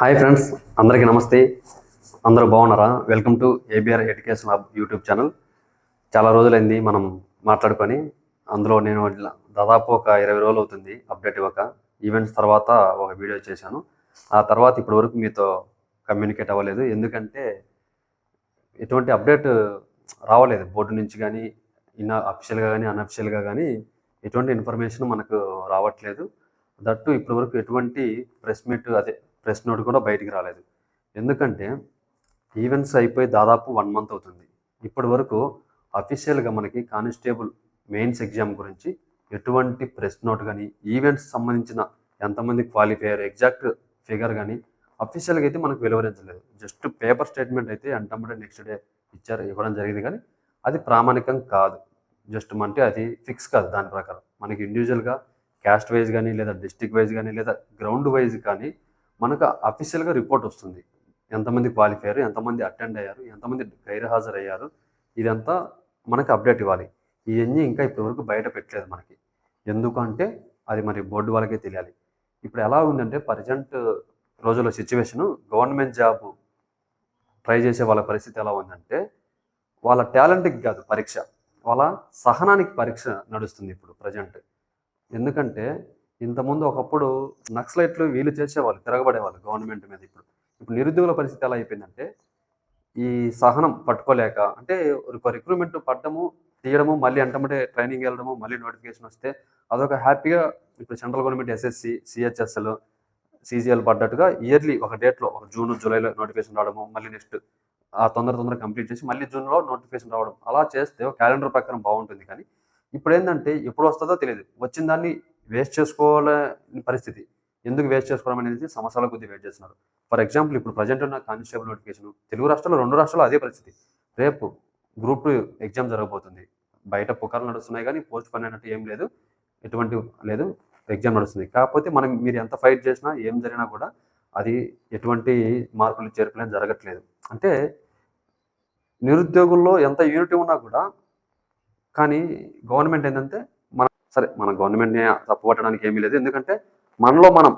Hi friends అందరికీ నమస్తే. అందరూ బాగున్నారా? Welcome to ABR education hub YouTube channel. చాలా రోజులైంది మనం మాట్లాడుకొని. అందులో నేను దాదాపు ఒక ఇరవై రోజులు అవుతుంది అప్డేట్ ఇవ్వక. ఈవెంట్స్ తర్వాత ఒక వీడియో చేశాను. ఆ తర్వాత ఇప్పటి వరకు మీతో కమ్యూనికేట్ అవ్వలేదు. ఎందుకంటే ఎటువంటి అప్డేట్ రావలేదు. బోర్డు నుంచి కానీ ఇన్ అఫిషియల్గా కానీ అన్అఫిషియల్గా కానీ ఎటువంటి ఇన్ఫర్మేషన్ మనకు రావట్లేదు. దట్టు ఇప్పటి వరకు ఎటువంటి ప్రెస్ మీట్ అదే ప్రెస్ నోట్ కూడా బయటికి రాలేదు. ఎందుకంటే ఈవెంట్స్ అయిపోయి దాదాపు వన్ మంత్ అవుతుంది. ఇప్పటి వరకు అఫీషియల్గా మనకి కానిస్టేబుల్ మెయిన్స్ ఎగ్జామ్ గురించి ఎటువంటి ప్రెస్ నోట్ కానీ ఈవెంట్స్ సంబంధించిన ఎంతమంది క్వాలిఫైయర్ ఎగ్జాక్ట్ ఫిగర్ కానీ అఫీషియల్గా అయితే మనకు వెలువరించలేదు. జస్ట్ పేపర్ స్టేట్మెంట్ అయితే అంటమ్మడే నెక్స్ట్ డే ఇచ్చారు ఇవ్వడం జరిగింది కానీ అది ప్రామాణికం కాదు. జస్ట్ అంటే అది ఫిక్స్ కాదు దాని ప్రకారం. మనకి ఇండివిజువల్గా క్యాస్ట్ వైజ్ కానీ లేదా డిస్టిక్ వైజ్ కానీ లేదా గ్రౌండ్ వైజ్ కానీ మనకు అఫీషియల్గా రిపోర్ట్ వస్తుంది. ఎంతమంది క్వాలిఫై అయ్యారు ఎంతమంది అటెండ్ అయ్యారు ఎంతమంది గైర్హాజరయ్యారు ఇదంతా మనకి అప్డేట్ ఇవ్వాలి. ఇవన్నీ ఇంకా ఇప్పటివరకు బయట పెట్టలేదు మనకి. ఎందుకంటే అది మరి బోర్డు వాళ్ళకే తెలియాలి. ఇప్పుడు ఎలా ఉందంటే ప్రజెంట్ రోజుల్లో సిచ్యువేషను గవర్నమెంట్ జాబ్ ట్రై చేసే వాళ్ళ పరిస్థితి ఎలా ఉందంటే వాళ్ళ టాలెంట్కి కాదు పరీక్ష. వాళ్ళ సహనానికి పరీక్ష నడుస్తుంది ఇప్పుడు ప్రజెంట్ ఎందుకంటే ఇంతకుముందు ఒకప్పుడు నక్సలైట్లు వీలు చేసేవాళ్ళు తిరగబడేవాళ్ళు గవర్నమెంట్ మీద ఇప్పుడు. ఇప్పుడు నిరుద్యోగుల పరిస్థితి ఎలా అయిపోయిందంటే ఈ సహనం పట్టుకోలేక అంటే ఒక రిక్రూట్మెంట్ పడ్డము తీయడము మళ్ళీ అంటమంటే ట్రైనింగ్ వెళ్ళడము మళ్ళీ నోటిఫికేషన్ వస్తే అదొక హ్యాపీగా ఇప్పుడు central government SSC CHSL CGL పడ్డట్టుగా yearly ఒక డేట్లో ఒక జూన్ జూలైలో నోటిఫికేషన్ రావడము మళ్ళీ నెక్స్ట్ ఆ తొందర తొందర కంప్లీట్ చేసి మళ్ళీ జూన్లో నోటిఫికేషన్ రావడం. అలా చేస్తే క్యాలెండర్ ప్రకారం బాగుంటుంది. కానీ ఇప్పుడు ఏంటంటే ఎప్పుడు వస్తుందో తెలియదు. వచ్చిన దాన్ని వేస్ట్ చేసుకోవాలని పరిస్థితి. ఎందుకు వేస్ట్ చేసుకోవడం అనేది సంవత్సరాల కొద్ది వెయిట్ చేస్తున్నారు. ఫర్ ఎగ్జాంపుల్ ఇప్పుడు ప్రజెంట్ ఉన్న కానిస్టేబుల్ నోటిఫికేషన్ తెలుగు రాష్ట్రాల్లో రెండు రాష్ట్రాల్లో అదే పరిస్థితి. రేపు గ్రూప్ టూ ఎగ్జామ్ జరగబోతుంది. బయట పుకార్లు నడుస్తున్నాయి కానీ పోస్ట్ పని అన్నట్టు ఏం లేదు. ఎటువంటి లేదు ఎగ్జామ్ నడుస్తుంది. కాకపోతే మనం మీరు ఎంత ఫైట్ చేసినా ఏం జరిగినా కూడా అది ఎటువంటి మార్పులు చేర్పులేం జరగట్లేదు. అంటే నిరుద్యోగుల్లో ఎంత యూనిటీ ఉన్నా కూడా కానీ గవర్నమెంట్ ఏంటంటే సరే మన గవర్నమెంట్ని తప్పు పట్టడానికి ఏమీ లేదు. ఎందుకంటే మనలో మనం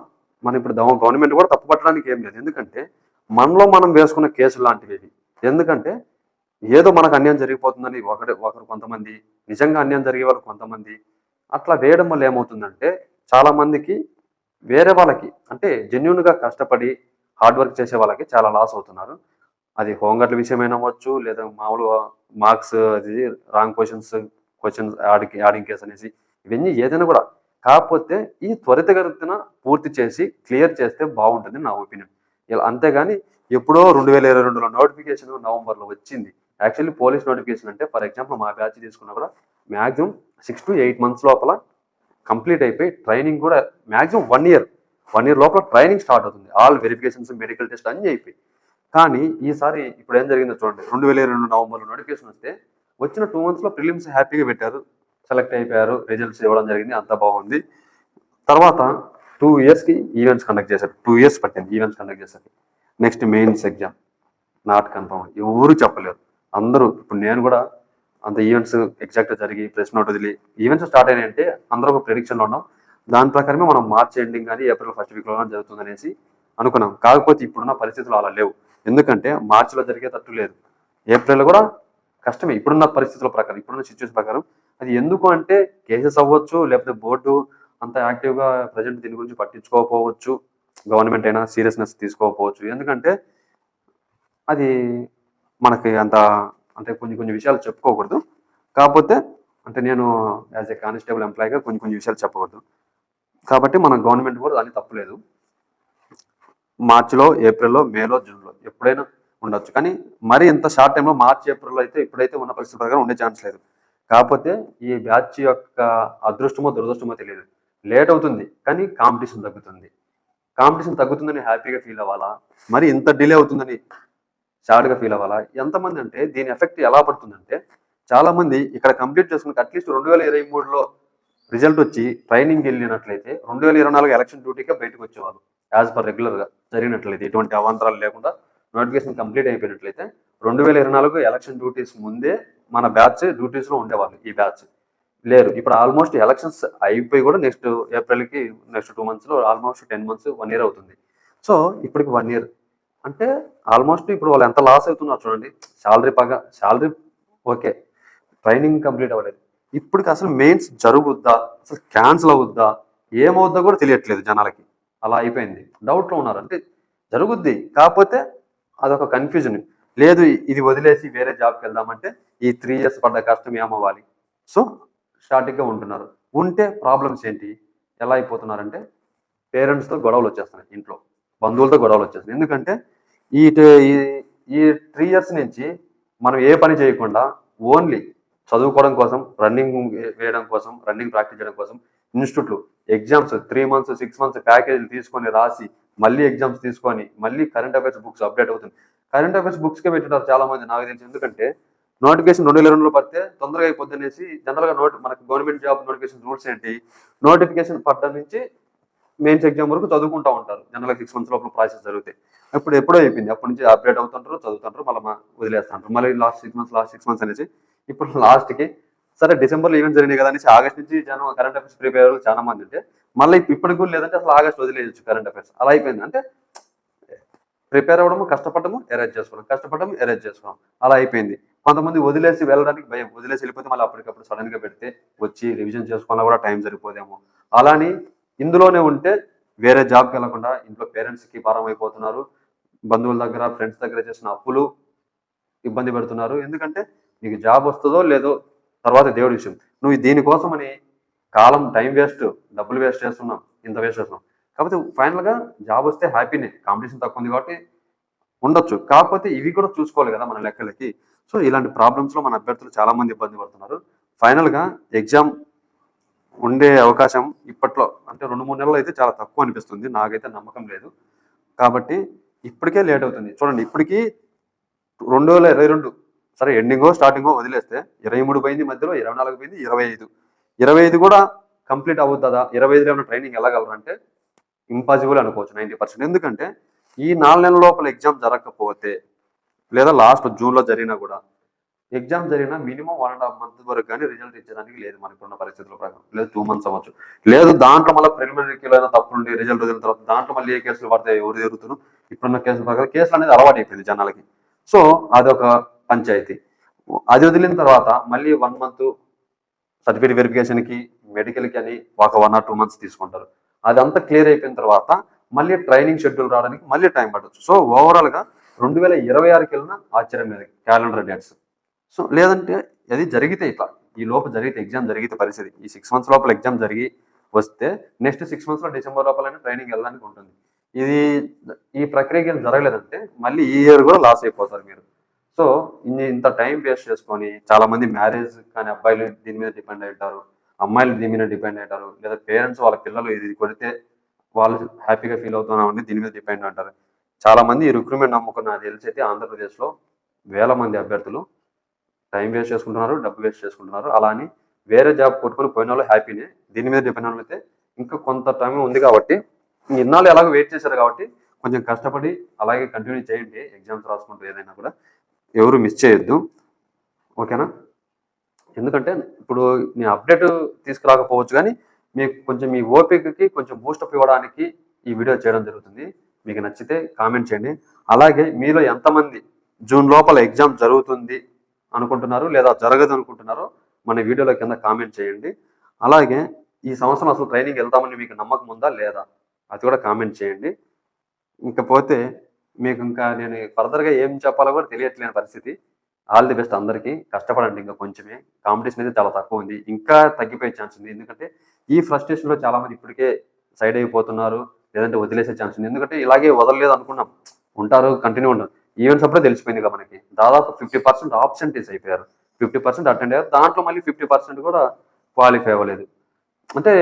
మన ఇప్పుడు గవర్నమెంట్ కూడా తప్పు పట్టడానికి ఏం లేదు. ఎందుకంటే మనలో మనం వేసుకున్న కేసులు లాంటివి ఇవి. ఎందుకంటే ఏదో మనకు అన్యాయం జరిగిపోతుందని ఒకటి ఒకరు కొంతమంది నిజంగా అన్యాయం జరిగే వాళ్ళు కొంతమంది అట్లా వేయడం వల్ల ఏమవుతుందంటే చాలామందికి వేరే వాళ్ళకి అంటే జెన్యున్గా కష్టపడి హార్డ్ వర్క్ చేసే వాళ్ళకి చాలా లాస్ అవుతున్నారు. అది హోంగర్ల విషయమైనా అవ్వచ్చు లేదా మామూలుగా మార్క్స్ అది wrong questions questions adding adding case అనేసి ఇవన్నీ ఏదైనా కూడా. కాకపోతే ఈ త్వరితగతిన పూర్తి చేసి క్లియర్ చేస్తే బాగుంటుంది నా ఒపీనియన్. ఇలా అంతేగాని ఎప్పుడో రెండు వేల ఇరవై రెండులో నోటిఫికేషన్ నవంబర్లో వచ్చింది. యాక్చువల్లీ పోలీస్ నోటిఫికేషన్ అంటే ఫర్ ఎగ్జాంపుల్ మా బ్యాచ్ తీసుకున్నా కూడా maximum six to eight months లోపల కంప్లీట్ అయిపోయి ట్రైనింగ్ కూడా maximum one year. One year లోపల ట్రైనింగ్ స్టార్ట్ అవుతుంది. ఆల్ వెరిఫికేషన్స్ మెడికల్ టెస్ట్ అన్నీ అయిపోయి. కానీ ఈసారి ఇప్పుడు ఏం జరిగిందో చూడండి. రెండు వేల ఇరవై రెండు నవంబర్లో నోటిఫికేషన్ వస్తే వచ్చిన టూ మంత్స్లో ప్రిలిమ్స్ హ్యాపీగా పెట్టారు. సెలెక్ట్ అయిపోయారు. రిజల్ట్స్ ఇవ్వడం జరిగింది. అంత బాగుంది. తర్వాత టూ ఇయర్స్కి ఈవెంట్స్ కండక్ట్ చేశారు. టూ ఇయర్స్ పట్టింది ఈవెంట్స్ కండక్ట్ చేశారు. Next mains exam. Not confirm. ఎవరు చెప్పలేరు. అందరూ ఇప్పుడు నేను కూడా అంత ఈవెంట్స్ ఎగ్జాక్ట్గా జరిగి ప్రెస్ నోట్ వదిలి ఈవెంట్స్ స్టార్ట్ అయినాయంటే అందరూ ఒక ప్రిడిక్షన్లో ఉన్నాం. దాని ప్రకారమే మనం మార్చ్ ఎండింగ్ కానీ ఏప్రిల్ ఫస్ట్ వీక్లో జరుగుతుంది అనేసి అనుకున్నాం. కాకపోతే ఇప్పుడున్న పరిస్థితులు అలా లేవు. ఎందుకంటే మార్చిలో జరిగేటట్టు లేదు. ఏప్రిల్ కూడా కష్టమే. ఇప్పుడున్న పరిస్థితుల ప్రకారం ఇప్పుడున్న సిచ్యువేషన్ ప్రకారం అది ఎందుకు అంటే కేసెస్ అవ్వచ్చు లేకపోతే బోర్డు అంత యాక్టివ్గా ప్రజెంట్ దీని గురించి పట్టించుకోకపోవచ్చు గవర్నమెంట్ అయినా సీరియస్నెస్ తీసుకోకపోవచ్చు. ఎందుకంటే అది మనకి అంత అంటే కొన్ని కొన్ని విషయాలు చెప్పుకోకూడదు. కాకపోతే అంటే నేను యాజ్ ఏ కానిస్టేబుల్ ఎంప్లాయీగా కొన్ని కొన్ని విషయాలు చెప్పకూడదు. కాబట్టి మన గవర్నమెంట్ కూడా దాన్ని తప్పులేదు మార్చిలో ఏప్రిల్లో మేలో జూన్లో ఎప్పుడైనా ఉండొచ్చు. కానీ మరి ఇంత షార్ట్ టైంలో మార్చి ఏప్రిల్లో అయితే ఇప్పుడైతే ఉన్న పరిస్థితి ప్రకారం ఉండే ఛాన్స్ లేదు. కాకపోతే ఈ బ్యాచ్ యొక్క అదృష్టమో దురదృష్టమో తెలియదు. లేట్ అవుతుంది కానీ కాంపిటీషన్ తగ్గుతుంది. కాంపిటీషన్ తగ్గుతుందని హ్యాపీగా ఫీల్ అవ్వాలా? మరి ఇంత డిలే అవుతుందని సాడ్గా ఫీల్ అవ్వాలా? ఎంతమంది అంటే దీని ఎఫెక్ట్ ఎలా పడుతుందంటే చాలామంది ఇక్కడ కంప్లీట్ చేసుకుని అట్లీస్ట్ రెండు వేల ఇరవై మూడులో రిజల్ట్ వచ్చి ట్రైనింగ్ వెళ్ళినట్లయితే రెండు వేల ఇరవై నాలుగు ఎలక్షన్ డ్యూటీకే బయటకు వచ్చేవాళ్ళు యాజ్ పర్ రెగ్యులర్గా జరిగినట్లయితే ఎటువంటి అవాంతరాలు లేకుండా నోటిఫికేషన్ కంప్లీట్ అయిపోయినట్లయితే రెండు వేల ఇరవై నాలుగు ఎలక్షన్ డ్యూటీస్ ముందే మన బ్యాచ్ డ్యూటీస్లో ఉండేవాళ్ళు ఈ బ్యాచ్ లేరు. ఇప్పుడు ఆల్మోస్ట్ ఎలక్షన్స్ అయిపోయి కూడా నెక్స్ట్ ఏప్రిల్కి నెక్స్ట్ టూ మంత్స్లో almost ten months one year అవుతుంది. సో ఇప్పటికి వన్ ఇయర్ అంటే ఆల్మోస్ట్ ఇప్పుడు వాళ్ళు ఎంత లాస్ అవుతున్నారు చూడండి. శాలరీ పగా శాలరీ ఓకే ట్రైనింగ్ కంప్లీట్ అవ్వలేదు. ఇప్పటికి అసలు మెయిన్స్ జరుగుద్దా? అసలు క్యాన్సిల్ అవుద్దా? ఏమవుద్దా కూడా తెలియట్లేదు జనాలకి. అలా అయిపోయింది. డౌట్లో ఉన్నారు. అంటే జరుగుద్ది. కాకపోతే అదొక కన్ఫ్యూజన్ లేదు ఇది వదిలేసి వేరే జాబ్కి వెళ్దామంటే ఈ త్రీ ఇయర్స్ పడ్డ కష్టం ఏమవ్వాలి సో షార్ట్గా ఉంటున్నారు. ఉంటే ప్రాబ్లమ్స్ ఏంటి? ఎలా అయిపోతున్నారంటే పేరెంట్స్తో గొడవలు వచ్చేస్తున్నాయి ఇంట్లో. బంధువులతో గొడవలు వచ్చేస్తున్నాయి. ఎందుకంటే ఈ ఈ- ఈ త్రీ ఇయర్స్ నుంచి మనం ఏ పని చేయకుండా ఓన్లీ చదువుకోవడం కోసం రన్నింగ్ వేయడం కోసం రన్నింగ్ ప్రాక్టీస్ చేయడం కోసం ఇన్స్టిట్యూట్లు exams three months six months ప్యాకేజీలు తీసుకొని రాసి మళ్ళీ ఎగ్జామ్స్ తీసుకొని మళ్ళీ కరెంట్ అఫైర్స్ బుక్స్ అప్డేట్ అవుతుంది కరెంట్ అఫైర్స్ బుక్స్కే పెట్టినారు చాలా మంది నాకు తెలిసి. ఎందుకంటే నోటిఫికేషన్ రెండు వేల రెండులో పడితే తొందరగా అయిపోద్ది అనేసి జనరల్గా నోట్ మనకి గవర్నమెంట్ జాబ్ నోటిఫికేషన్ రూల్స్ ఏంటి నోటిఫికేషన్ పడ్డ నుంచి మెయిన్స్ ఎగ్జామ్ వరకు చదువుకుంటూ ఉంటారు. జనరల్గా సిక్స్ మంత్స్ లోపల ప్రాసెస్ జరుగుతాయి. ఇప్పుడు ఎప్పుడో అయిపోయింది. అప్పటి నుంచి అప్డేట్ అవుతుంటారు చదువుతుంటారు మళ్ళీ వదిలేస్తుంటారు. మళ్ళీ last six months last six months అనేసి ఇప్పుడు లాస్ట్కి సరే డిసెంబర్లో ఈవెంట్ జరిగినాయి కదా అనేసి ఆగస్ట్ నుంచి జనం కరెంట్ అఫైర్స్ ప్రిపేర్ చాలా మంది ఉంటే మళ్ళీ ఇప్పటికి కూడా లేదంటే అసలు ఆగస్ట్ వదిలేయచ్చు కరెంట్ అఫైర్స్. అలా అయిపోయింది. అంటే ప్రిపేర్ అవ్వడము కష్టపడము ఎరేజ్ చేసుకోవడం కష్టపడము ఎరేజ్ చేసుకోవడం అలా అయిపోయింది. కొంతమంది వదిలేసి వెళ్ళడానికి భయం. వదిలేసి వెళ్ళిపోతే మళ్ళీ అప్పటికప్పుడు సడన్గా పెడితే వచ్చి రివిజన్ చేసుకోవాలన్నా కూడా టైం సరిపోదేమో. అలాని ఇందులోనే ఉంటే వేరే జాబ్కి వెళ్ళకుండా ఇంట్లో పేరెంట్స్కి భారం అయిపోతున్నారు. బంధువుల దగ్గర ఫ్రెండ్స్ దగ్గర చేసిన అప్పులు ఇబ్బంది పెడుతున్నారు. ఎందుకంటే నీకు జాబ్ వస్తుందో లేదో తర్వాత దేవుడి విషయం. నువ్వు దీనికోసమని కాలం టైం వేస్ట్ డబ్బులు వేస్ట్ చేస్తున్నాం. ఇంత వేస్ట్ చేస్తున్నాం. కాకపోతే ఫైనల్గా జాబ్ వస్తే హ్యాపీనే కాంపిటీషన్ తక్కువ ఉంది కాబట్టి ఉండొచ్చు. కాకపోతే ఇవి కూడా చూసుకోవాలి కదా మన లెక్కలకి. సో ఇలాంటి ప్రాబ్లమ్స్లో మన అభ్యర్థులు చాలామంది ఇబ్బంది పడుతున్నారు. ఫైనల్గా ఎగ్జామ్ ఉండే అవకాశం ఇప్పట్లో అంటే రెండు మూడు నెలలు అయితే చాలా తక్కువ అనిపిస్తుంది. నాకైతే నమ్మకం లేదు. కాబట్టి ఇప్పటికే లేట్ అవుతుంది. చూడండి ఇప్పటికీ రెండు వేల ఇరవై రెండు సరే ఎండింగో స్టార్టింగో వదిలేస్తే ఇరవై మూడు పోయింది మధ్యలో ఇరవై నాలుగు పోయింది ఇరవై ఐదు. ఇరవై ఐదు కూడా కంప్లీట్ అవుతుందా ఇరవై ఐదులో ఏమైనా ట్రైనింగ్ వెళ్ళగలరంటే ఇంపాసిబుల్ అనుకోవచ్చు నైంటీ పర్సెంట్ ఎందుకంటే ఈ నాలుగు నెలల లోపల ఎగ్జామ్ జరగకపోతే లేదా లాస్ట్ జూన్లో జరిగినా కూడా ఎగ్జామ్ జరిగినా minimum one and half month వరకు కానీ రిజల్ట్ ఇచ్చేదానికి లేదు మనకున్న పరిస్థితుల ప్రకారం. లేదు టూ మంత్స్ అవ్వచ్చు. లేదు దాంట్లో మళ్ళీ ప్రిలిమినరీలో అయినా తప్పులుండి రిజల్ట్ వదిలిన తర్వాత దాంట్లో మళ్ళీ ఏ కేసులు పడతాయి ఎవరు జరుగుతున్నారు ఇప్పుడున్న కేసుల ప్రకారం కేసులు అనేది అలవాటు అయిపోయింది జనాలకి. సో అదొక పంచాయతీ. అది వదిలిన తర్వాత మళ్ళీ వన్ మంత్ సర్టిఫికేట్ వెరిఫికేషన్కి మెడికల్కి అని ఒక వన్ ఆర్ టూ మంత్స్ తీసుకుంటారు. అదంతా క్లియర్ అయిపోయిన తర్వాత మళ్ళీ ట్రైనింగ్ షెడ్యూల్ రావడానికి మళ్ళీ టైం పట్టచ్చు. సో ఓవరాల్గా రెండు వేల ఇరవై ఆరుకి వెళ్ళిన ఆశ్చర్యం లేదు క్యాలెండర్ డేట్స్ సో లేదంటే అది జరిగితే ఇట్లా ఈ లోపు జరిగితే ఎగ్జామ్ జరిగితే పరిస్థితి. ఈ సిక్స్ మంత్స్ లోపల ఎగ్జామ్ జరిగి వస్తే నెక్స్ట్ సిక్స్ మంత్స్లో డిసెంబర్ లోపలనే ట్రైనింగ్ వెళ్ళడానికి ఉంటుంది. ఇది ఈ ప్రక్రియకి ఏం జరగలేదంటే మళ్ళీ ఈ ఇయర్ కూడా లాస్ అయిపోతారు మీరు. సో ఇన్ని ఇంత టైం వేస్ట్ చేసుకొని చాలామంది మ్యారేజ్ కానీ అబ్బాయిలు దీని మీద డిపెండ్ అయి ఉంటారు. అమ్మాయిలు దీని మీద డిపెండ్ అంటారు. లేదా పేరెంట్స్ వాళ్ళ పిల్లలు ఇది కొడితే వాళ్ళు హ్యాపీగా ఫీల్ అవుతున్నామని దీని మీద డిపెండ్ అంటారు. చాలా మంది ఈ రిక్రూట్మెంట్ నమ్ముకున్న నాకు తెలిసి అయితే ఆంధ్రప్రదేశ్లో వేల మంది అభ్యర్థులు టైం వేస్ట్ చేసుకుంటున్నారు డబ్బు వేస్ట్ చేసుకుంటున్నారు. అలా అని వేరే జాబ్ కొట్టుకుని పోయిన వాళ్ళు హ్యాపీనే దీని మీద డిపెండ్ అయితే ఇంకా కొంత టైం ఉంది కాబట్టి ఇన్నాళ్ళు ఎలాగో వెయిట్ చేశారు కాబట్టి కొంచెం కష్టపడి అలాగే కంటిన్యూ చేయండి. ఎగ్జామ్స్ రాసుకుంటూ ఏదైనా కూడా ఎవరు మిస్ చేయొద్దు. ఓకేనా ఎందుకంటే ఇప్పుడు నేను అప్డేట్ తీసుకురాకపోవచ్చు కానీ మీకు కొంచెం మీ ఓపికకి కొంచెం బూస్టప్ ఇవ్వడానికి ఈ వీడియో చేయడం జరుగుతుంది. మీకు నచ్చితే కామెంట్ చేయండి. అలాగే మీలో ఎంతమంది జూన్ లోపల ఎగ్జామ్ జరుగుతుంది అనుకుంటున్నారు లేదా జరగదు అనుకుంటున్నారో మన వీడియోలో కింద కామెంట్ చేయండి. అలాగే ఈ సంవత్సరం అసలు ట్రైనింగ్ వెళ్తామని మీకు నమ్మకం ఉందా లేదా అది కూడా కామెంట్ చేయండి. ఇంకపోతే మీకు ఇంకా నేను ఫర్దర్గా ఏం చెప్పాలో కూడా తెలియట్లేని పరిస్థితి. ఆల్ ది బెస్ట్ అందరికీ. కష్టపడండి ఇంకా కొంచెమే. కాంపిటీషన్ అయితే చాలా తక్కువ ఉంది. ఇంకా తగ్గిపోయే ఛాన్స్ ఉంది. ఎందుకంటే ఈ ఫ్రస్ట్రేషన్లో చాలా మంది ఇప్పటికే సైడ్ అయిపోతున్నారు. లేదంటే వదిలేసే ఛాన్స్ ఉంది. ఎందుకంటే ఇలాగే వదలలేదు అనుకున్నాం. ఉంటారు కంటిన్యూ ఉంటారు ఈవెంట్స్ అప్పుడే తెలిసిపోయింది కదా మనకి. దాదాపు ఫిఫ్టీ పర్సెంట్ ఆబ్సెంటీస్ అయిపోయారు. ఫిఫ్టీ పర్సెంట్ అటెండ్ అయ్యారు. దాంట్లో మళ్ళీ ఫిఫ్టీ పర్సెంట్ కూడా క్వాలిఫై అవ్వలేదు. అంటే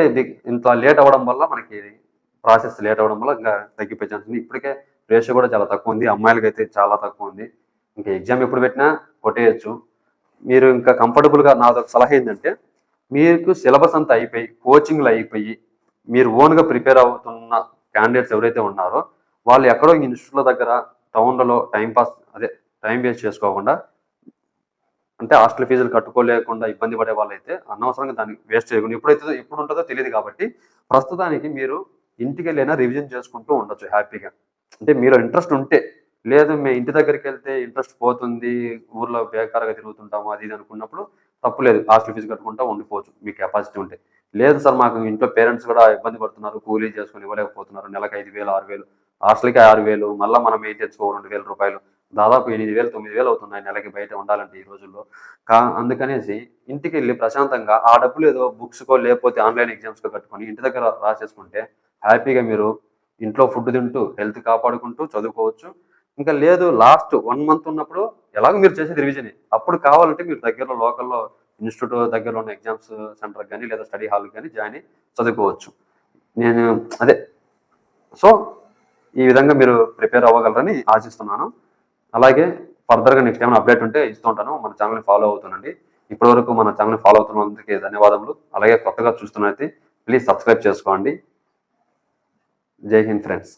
ఇంత లేట్ అవ్వడం వల్ల మనకి ప్రాసెస్ లేట్ అవ్వడం వల్ల ఇంకా తగ్గిపోయే ఛాన్స్ ఉంది. ఇప్పటికే రేషియో కూడా చాలా తక్కువ ఉంది. అమ్మాయిలకి అయితే చాలా తక్కువ ఉంది. ఇంకా ఎగ్జామ్ ఎప్పుడు పెట్టినా కొట్టేయచ్చు. మీరు ఇంకా కంఫర్టబుల్గా నాదొక సలహా ఏంటంటే మీకు సిలబస్ అంతా అయిపోయి కోచింగ్లు అయిపోయి మీరు ఓన్గా ప్రిపేర్ అవుతున్న క్యాండిడేట్స్ ఎవరైతే ఉన్నారో వాళ్ళు ఎక్కడో ఇన్స్టిట్యూట్ల దగ్గర టౌన్లలో టైం పాస్ అదే టైం వేస్ట్ చేసుకోకుండా అంటే హాస్టల్ ఫీజులు కట్టుకోలేకుండా ఇబ్బంది పడే వాళ్ళైతే అనవసరంగా దాన్ని వేస్ట్ చేయకుండా ఎప్పుడైతే ఎప్పుడు ఉంటుందో తెలియదు కాబట్టి ప్రస్తుతానికి మీరు ఇంటికి వెళ్ళైనా రివిజన్ చేసుకుంటూ ఉండొచ్చు హ్యాపీగా. అంటే మీరు ఇంట్రెస్ట్ ఉంటే లేదు మేము ఇంటి దగ్గరికి వెళ్తే ఇంట్రెస్ట్ పోతుంది ఊర్లో బేకారుగా తిరుగుతుంటాము అది ఇది అనుకున్నప్పుడు తప్పు లేదు హాస్టల్ ఫీజు కట్టుకుంటా ఉండిపోవచ్చు మీ కెపాసిటీ ఉంటే. లేదు సార్ మాకు ఇంట్లో పేరెంట్స్ కూడా ఇబ్బంది పడుతున్నారు కూలీ చేసుకొని ఇవ్వలేకపోతున్నారు నెలకు ఐదు వేలు ఆరు వేలు హాస్టల్కి ఆరు వేలు మళ్ళీ మనం మెయింటెన్స్ రెండు వేల రూపాయలు దాదాపు ఎనిమిది వేలు తొమ్మిది వేలు అవుతున్నాయి నెలకి బయట ఉండాలంటే ఈ రోజుల్లో. కా అందుకనేసి ఇంటికి వెళ్ళి ప్రశాంతంగా ఆ డబ్బులు ఏదో బుక్స్కో లేకపోతే ఆన్లైన్ ఎగ్జామ్స్కో కట్టుకొని ఇంటి దగ్గర రాసేసుకుంటే హ్యాపీగా మీరు ఇంట్లో ఫుడ్ తింటూ హెల్త్ కాపాడుకుంటూ చదువుకోవచ్చు. ఇంకా లేదు లాస్ట్ వన్ మంత్ ఉన్నప్పుడు ఎలాగో మీరు చేసేది రివిజనే అప్పుడు కావాలంటే మీరు దగ్గరలో లోకల్లో ఇన్స్టిట్యూట్ దగ్గరలో ఉన్న ఎగ్జామ్స్ సెంటర్ కానీ లేదా స్టడీ హాల్ కానీ జాయిన్ అయ్యి చదువుకోవచ్చు. నేను అదే. సో ఈ విధంగా మీరు ప్రిపేర్ అవ్వగలరని ఆశిస్తున్నాను. అలాగే ఫర్దర్గా నెక్స్ట్ ఏమైనా అప్డేట్ ఉంటే ఇస్తూ ఉంటాను. మన ఛానల్ని ఫాలో అవుతానండి ఇప్పటివరకు మన ఛానల్ని ఫాలో అవుతున్నందుకే ధన్యవాదములు. అలాగే కొత్తగా చూస్తున్నైతే ప్లీజ్ సబ్స్క్రైబ్ చేసుకోండి. జై హింద్ ఫ్రెండ్స్